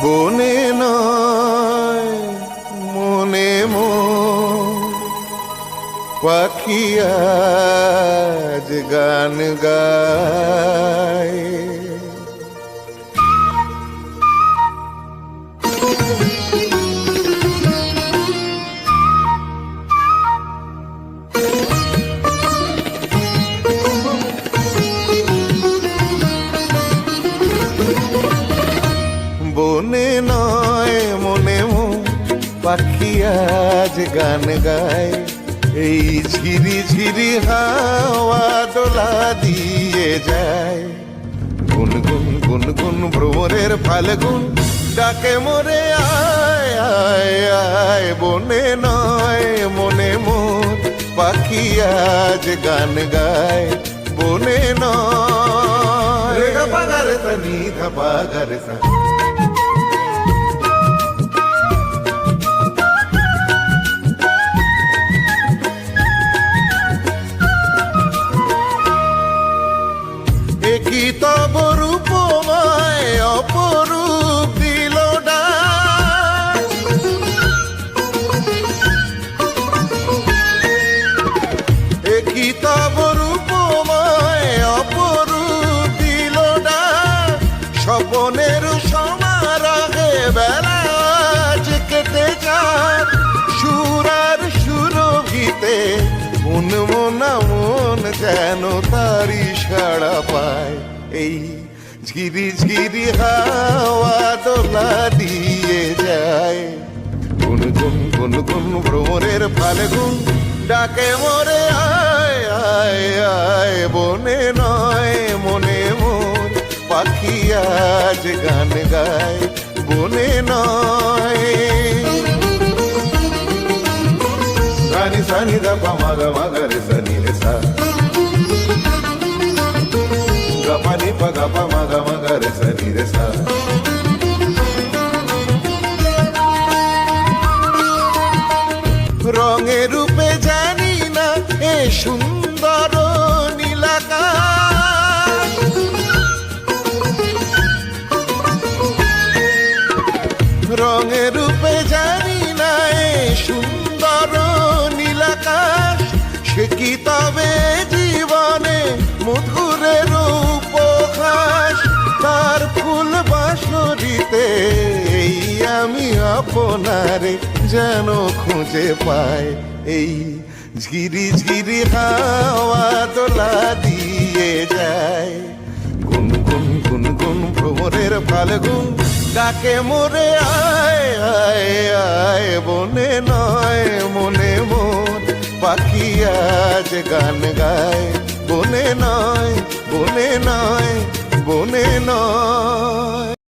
বনে নয় মনে মো পাখি গান গায়। বনে নয়, মনে মন। পাখি আজ গান গায়। এই ঝিরি ঝিরি হাওয়া দোলা দিয়ে যায়। গুনগুন গুনগুন ভ্রমরের ফাল্গুন ডাকে মরে। আয় আয় আয়, বনে নয়, মনে মন। পাখি আজ গান গায়, বনে নয়। রে গা পাগার তনি ধা সা একই তব রূপময় অপরূপ মন মনা মন যেন তারি সাড়া পায়। এই ঝিরি ঝিরি হাওয়া দোলা দিয়ে যায়। গুন গুন গুন গুন ভ্রমরের ফাল্গুন ডাকে মরে, আয় আয় আয়, বনে নয়, মনে মন। পাখি আজ গান গায়, বনে নয়। সানি সানি ద ప మగ మగ రి సని రి సా గ ప ని ప గ ప మగ మగ రి సని రి సా রঙে রূপে জানি না এ সুন্দর নীলাকা রঙে রূপে জানি বাসরিতে এই আমি আপনারে যেন খুঁজে পাই। এই ঝিরি ঝিরি হাওয়া দোলা দিয়ে যায়। গুন গুন গুন গুন ভ্রমরের ফাল্গুন, ডাকে মোরে, আয় আয় আয়, বনে নয়, মনে মন। পাখি আজ গান গায়, বনে নয় বনে নয় বনে নয়।